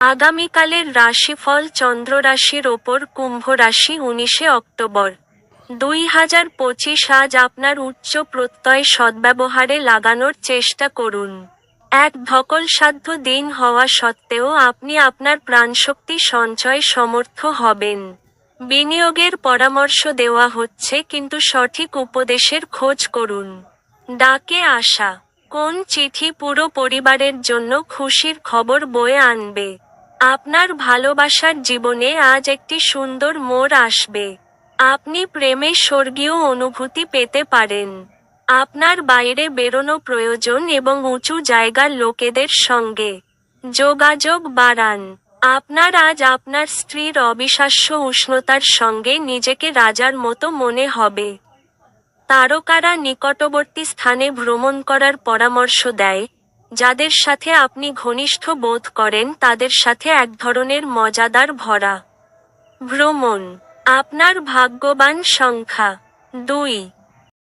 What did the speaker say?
আগামীকালের রাশিফল চন্দ্র রাশির ওপর কুম্ভ রাশি উনিশে অক্টোবর। দুই হাজার পঁচিশ আজ আপনার উচ্চ প্রত্যয় সদ্ব্যবহারে লাগানোর চেষ্টা করুন। এক ধকলসাধ্য দিন হওয়া সত্ত্বেও আপনি আপনার প্রাণশক্তি সঞ্চয় সমর্থ হবেন। বিনিয়োগের পরামর্শ দেওয়া হচ্ছে, কিন্তু সঠিক উপদেশের খোঁজ করুন। ডাকে আসা কোন চিঠি পুরো পরিবারের জন্য খুশির খবর বয়ে আনবে? আপনার ভালোবাসার জীবনে আজ একটি সুন্দর মোড় আসবে। আপনি প্রেমে স্বর্গীয় অনুভূতি পেতে পারেন। আপনার বাইরে বেরোনো প্রয়োজন এবং উঁচু জায়গার লোকেদের সঙ্গে যোগাযোগ বাড়ান। আপনার আজ আপনার স্ত্রীর অবিশ্বাস্য উষ্ণতার সঙ্গে নিজেকে রাজার মতো মনে হবে। তারকারা নিকটবর্তী স্থানে ভ্রমণ করার পরামর্শ দেয় যাদের সাথে আপনি ঘনিষ্ঠ বোধ করেন, তাদের সাথে এক ধরনের মজাদার ভরা ভ্রমণ। আপনার ভাগ্যবান সংখ্যা। দুই